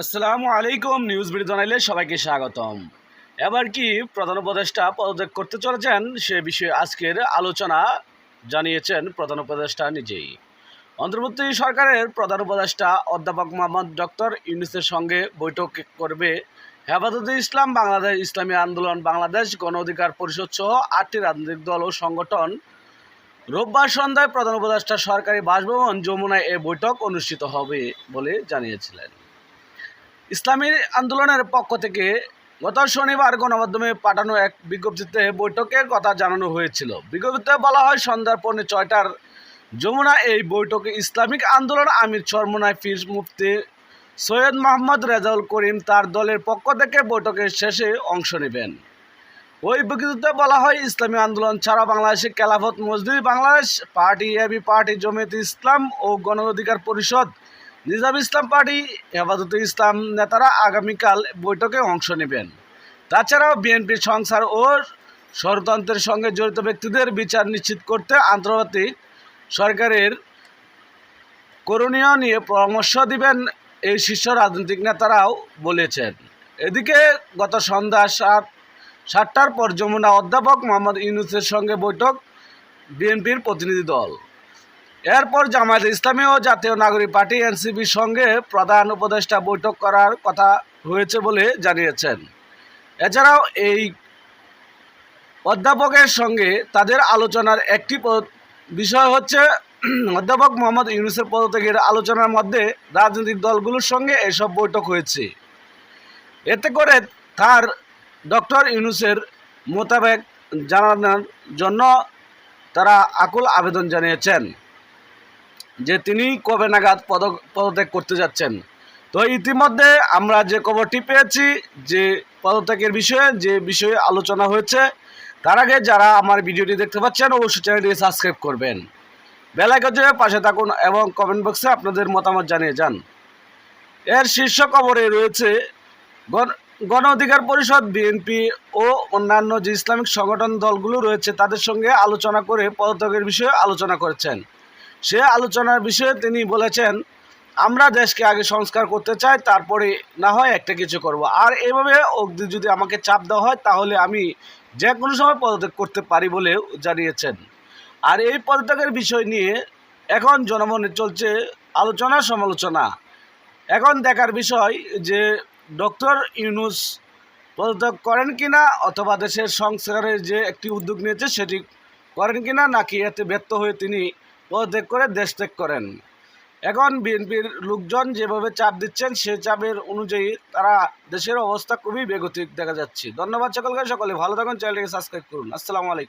আসসালামু আলাইকুম news BD জানাইলে সবাইকে স্বাগতম। এবার কি প্রধান উপদেষ্টা পদত্যাগ করতে চলেছেন সে বিষয়ে আজকের আলোচনা জানিয়েছেন প্রধান উপদেষ্টা নিজেই। অন্তর্বর্তী সরকারের প্রধান উপদেষ্টা অধ্যাপক মোহাম্মদ ডক্টর ইউনুসের সঙ্গে বৈঠক করবে হেফাজতে ইসলাম, বাংলাদেশ ইসলামী আন্দোলন, বাংলাদেশ গণ অধিকার পরিষদ সহ আটটি রাজনৈতিক দল ও সংগঠন। রোববার সন্ধ্যায় প্রধান উপদেষ্টা সরকারি বাসভবন যমুনায় এ বৈঠক অনুষ্ঠিত হবে বলে জানিয়েছিলেন। ইসলামী আন্দোলনের পক্ষ থেকে গত শনিবার গণমাধ্যমে পাঠানো এক বিজ্ঞপ্তিতে বৈঠকের কথা জানানো হয়েছিল। বিজ্ঞপ্তিতে বলা হয়, সন্ধ্যার পৌনে ছয়টার যমুনা এই বৈঠকে ইসলামিক আন্দোলন আমির চরমনায় ফির মুফতি সৈয়দ মোহাম্মদ রেজাউল করিম তার দলের পক্ষ থেকে বৈঠকের শেষে অংশ নেবেন। ওই বিজ্ঞপ্তিতে বলা হয়, ইসলামী আন্দোলন ছাড়া বাংলাদেশে Khelafat Majdur Bangladesh party, AB party, Jamiat Islam ও গণ অধিকার পরিষদ নিজাম ইসলাম পার্টি, হেফাজতে ইসলাম নেতারা আগামীকাল বৈঠকে অংশ নেবেন। তাছাড়াও বিএনপির সংসার ও ষড়যন্ত্রের সঙ্গে জড়িত ব্যক্তিদের বিচার নিশ্চিত করতে আন্তর্জাতিক সরকারের করণীয় নিয়ে পরামর্শ দিবেন এই শীর্ষ রাজনৈতিক নেতারাও বলেছেন। এদিকে গত সন্ধ্যা সাত, সাতটার পর যমুনা অধ্যাপক মোহাম্মদ ইউনুসের সঙ্গে বৈঠক বিএনপির প্রতিনিধি দল। এরপর জামায়াত ইসলামী ও জাতীয় নাগরিক পার্টি এনসিপির সঙ্গে প্রধান উপদেষ্টা বৈঠক করার কথা হয়েছে বলে জানিয়েছেন। এছাড়াও এই অধ্যাপকের সঙ্গে তাদের আলোচনার একটি বিষয় হচ্ছে অধ্যাপক মোহাম্মদ ইউনুসের পদত্যাগের আলোচনার মধ্যে রাজনৈতিক দলগুলোর সঙ্গে এসব বৈঠক হয়েছে। এতে করে তার ডক্টর ইউনুসের মোতাবেক জানানোর জন্য তারা আকুল আবেদন জানিয়েছেন। যে তিনি কবে নাগাদ পদ পদত্যাগ করতে যাচ্ছেন। তো ইতিমধ্যে আমরা যে খবরটি পেয়েছি যে পদত্যাগের বিষয়ে, যে বিষয়ে আলোচনা হয়েছে, তার আগে যারা আমার ভিডিওটি দেখতে পাচ্ছেন, অবশ্যই চ্যানেলটি সাবস্ক্রাইব করবেন। বেলাইকজে পাশে থাকুন এবং কমেন্ট বক্সে আপনাদের মতামত জানিয়ে যান। এর শীর্ষ খবরে রয়েছে গণ অধিকার পরিষদ, বিএনপি ও অন্যান্য যে ইসলামিক সংগঠন দলগুলো রয়েছে, তাদের সঙ্গে আলোচনা করে পদত্যাগের বিষয়ে আলোচনা করেছেন। সে আলোচনার বিষয়ে তিনি বলেছেন, আমরা দেশকে আগে সংস্কার করতে চাই, তারপরে না হয় একটা কিছু করব। আর এভাবে অগ্নি যদি আমাকে চাপ দেওয়া হয়, তাহলে আমি যে কোনো সময় পদত্যাগ করতে পারি বলে জানিয়েছেন। আর এই পদত্যাগের বিষয় নিয়ে এখন জনমনে চলছে আলোচনা সমালোচনা। এখন দেখার বিষয় যে ডক্টর ইউনুস পদত্যাগ করেন কিনা অথবা দেশের সংস্কারের যে একটি উদ্যোগ নিয়েছে, সেটি করেন কিনা, নাকি এতে ব্যর্থ হয়ে তিনি পদত্যাগ করে দেশ ত্যাগ করেন। এখন বিএনপির লোকজন যেভাবে চাপ দিচ্ছেন, সে চাপের অনুযায়ী তারা দেশের অবস্থা খুবই বেগতিক দেখা যাচ্ছে। ধন্যবাদ সকলকে, সকলে ভালো থাকুন, চ্যানেলটিকে সাবস্ক্রাইব করুন। আসসালামু আলাইকুম।